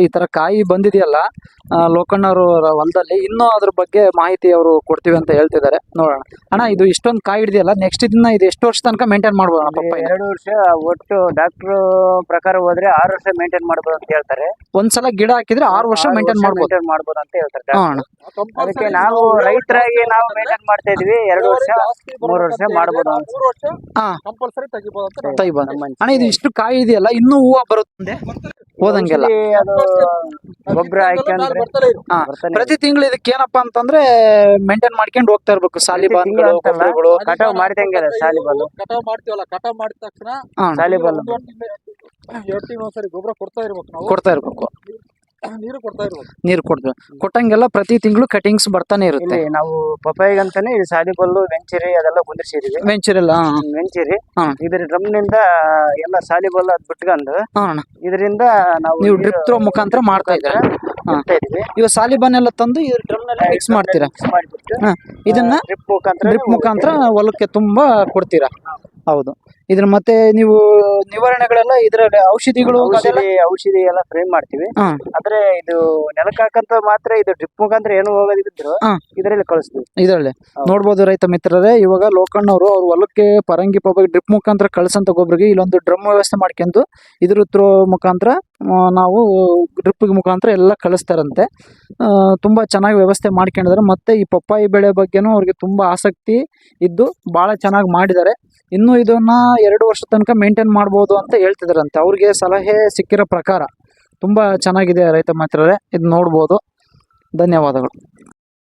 ಈ ತರ ಕಾಯಿ ಬಂದಿದೆಯಲ್ಲ ಆ, ಅವರು ಹೊಲದಲ್ಲಿ ಇನ್ನೂ ಅದ್ರ ಬಗ್ಗೆ ಮಾಹಿತಿ ಅವರು ಕೊಡ್ತೀವಿ ಅಂತ ಹೇಳ್ತಿದ್ದಾರೆ. ನೋಡೋಣ. ಅಣ್ಣ ಇದು ಇಷ್ಟೊಂದು ಕಾಯಿ ಹಿಡಿದೆಯಲ್ಲ ನೆಕ್ಸ್ಟ್ ಇದನ್ನ ಇದು ಎಷ್ಟು ವರ್ಷ ತನಕ ಮೇಂಟೈನ್ ಮಾಡ್ಬೋದು ಅಣ್ಣ ಎರಡು ವರ್ಷ ಒಟ್ಟು ಡಾಕ್ಟರ್ ಪ್ರಕಾರ ಹೋದ್ರೆ ಆರು ವರ್ಷ ಮೇಂಟೈನ್ ಮಾಡ್ಬೋದು ಅಂತ ಹೇಳ್ತಾರೆ. ಒಂದ್ಸಲ ಗಿಡ ಹಾಕಿದ್ರೆ ಆರು ವರ್ಷ ಮೇಂಟೈನ್ ಮಾಡ್ಬೋದು. ಮೇಂಟೈನ್ ಮಾಡ್ಬೋದು ಅಂತ ಹೇಳ್ತಾರೆ ಹಾ ಅಣ್ಣ ಅದಕ್ಕೆ ನಾವು ರೈತರಾಗಿ ನಾವು ಮೇಂಟೈನ್ ಮಾಡ್ತಾ ಇದೀವಿ ಎರಡು ವರ್ಷ ಮೂರು ವರ್ಷ ಮಾಡ್ಬೋದು ಅಂತ. ಹಾ. ಕಂಪಲ್ಸರಿ ತೆಗಿಬೋದು ಅಂತ ತೆಗಿಬೋದು. ಅಣ್ಣ ಇದು ಇಷ್ಟು ಕಾಯಿ ಇದೆಯಲ್ಲ ಇನ್ನೂ ಹೂವು ಬರುತ್ತೆ ಹೋದಂಗೆಲ್ಲ ಅದು ಗೊಬ್ಬರ ಹಾಕ್ಯಂದ್ರೆ ಹಾ ಪ್ರತಿ ತಿಂಗಳು ಇದಕ್ಕೆ ಏನಪ್ಪಾ ಅಂತಂದ್ರೆ ಮೇಂಟೈನ್ ಮಾಡ್ಕೊಂಡು ಹೋಗ್ತಾ ಇರ್ಬೇಕು. ಅಂತಲ್ಲ. ಗೊಬ್ಬರಗಳು ಕಟಾವ್ ಮಾಡಿದಂಗೆ ಸಾಲಿ ಬಾಲ್ ಕಟಾವ್ ಮಾಡ್ತೀವಲ್ಲ ಕಟಾವ್ ಮಾಡಿದ ತಕ್ಷಣ ಸಾಲಿ ಬಾಲ್ ಎರಡು ತಿಂಗಳು ಒಂದ್ಸರಿ ಗೊಬ್ಬರ ಕೊಡ್ತಾ ಇರ್ಬೇಕು ನಾವು. ಕೊಡ್ತಾ ಇರ್ಬೇಕು. ನೀರು ಕೊಡ್ತಾ ಇರ್ಬೇಕು. ನೀರು ಕೊಡ್ತೀವಿ. ಕೊಟ್ಟಂಗೆಲ್ಲ ಪ್ರತಿ ತಿಂಗಳು ಕಟಿಂಗ್ಸ್ ಬರ್ತಾನೆ ಇರುತ್ತೆ. ಇಲ್ಲಿ ನಾವು ಪಪ್ಪಾಯಿಗಂತಾನೆ ಈ ಸಾಲಿಬಲ್ಲು ವೆಂಚರಿ ಅದೆಲ್ಲ ಕುಂದಿರ್ಸಿದೀವಿ ಎಲ್ಲ ವೆಂಚರಿ ಹಾ. ಇದ್ರ ಡ್ರಮ್ನಿಂದ ಎಲ್ಲ ಸಾಲಿಬಲ್ ಅದ್ ಬಿಟ್ಕೊಂಡು ಹಾ ಅಣ್ಣ. ಇದರಿಂದ ನಾವು ನೀವು ಡ್ರಿಪ್ ತ್ರೋ ಮುಖಾಂತರ ಮಾಡ್ತಾ ಇದ್ದೀರಾ? ಹಾ. ಇದೀವಿ ಇವಾಗ ಸಾಲಿಬಾನ್ ಎಲ್ಲ ತಂದು ಇದ್ರ ಡ್ರಮ್ನಲ್ಲಿ ಮಿಕ್ಸ್ ಮಾಡ್ತೀರಾ? ಹಾ. ಇದನ್ನ ಡ್ರಿಪ್ ಮುಖಾಂತರ ಡ್ರಿಪ್ ಮುಖಾಂತರ ಹೊಲಕ್ಕೆ ತುಂಬಾ ಕೊಡ್ತೀರಾ? ಹೌದು. ಇದ್ರ ಮತ್ತೆ ನೀವು ನಿವಾರಣೆಗಳೆಲ್ಲ ಇದರಲ್ಲಿ ಔಷಧಿಗಳು ಔಷಧಿ ಔಷಧಿ ಎಲ್ಲ ಸ್ಪ್ರೇ ಮಾಡ್ತೀವಿ. ಆದ್ರೆ ಇದು ನೆಲಕ್ಕೆ ಹಾಕಂತ ಮಾತ್ರ ಇದು ಡ್ರಿಪ್ ಮುಖಾಂತರ ಏನು ಹೋಗೋದಿದ್ರು. ಇದರಲ್ಲಿ ಕಳಿಸ್ತೀವಿ. ಇದರಲ್ಲಿ. ನೋಡ್ಬೋದು ರೈತ ಮಿತ್ರರೇ ಇವಾಗ ಲೋಕಣ್ಣವರು ಅವ್ರ ಹೊಲಕ್ಕೆ ಪರಂಗಿ ಪಬ್ಬ ಡ್ರಿಪ್ ಮುಖಾಂತರ ಕಳ್ಸಂತ ಗೊಬ್ಬರಿಗೆ ಇಲ್ಲೊಂದು ಡ್ರಮ್ ವ್ಯವಸ್ಥೆ ಮಾಡ್ಕೊಂಡು ಇದ್ರ ಥ್ರೋ ಮುಖಾಂತರ ನಾವು ಡ್ರಿಪ್ ಮುಖಾಂತರ ಎಲ್ಲ ಕಳಿಸ್ತಾರಂತೆ. ತುಂಬಾ ಚೆನ್ನಾಗಿ ವ್ಯವಸ್ಥೆ ಮಾಡ್ಕೊಂಡಿದ್ದಾರೆ. ಮತ್ತೆ ಈ ಪಪ್ಪಾಯಿ ಬೆಳೆ ಬಗ್ಗೆನೂ ಅವ್ರಿಗೆ ತುಂಬಾ ಆಸಕ್ತಿ ಇದ್ದು ಬಹಳ ಚೆನ್ನಾಗಿ ಮಾಡಿದ್ದಾರೆ. ಇನ್ನು ಇದನ್ನ ಎರಡು ವರ್ಷ ತನಕ ಮೇಂಟೈನ್ ಮಾಡ್ಬೋದು ಅಂತ ಹೇಳ್ತಿದ್ರಂತೆ. ಅವ್ರಿಗೆ ಸಲಹೆ ಸಿಕ್ಕಿರೋ ಪ್ರಕಾರ ತುಂಬಾ ಚೆನ್ನಾಗಿದೆ ರೈತ ಮಿತ್ರರೇ ಇದು ನೋಡ್ಬೋದು. ಧನ್ಯವಾದಗಳು.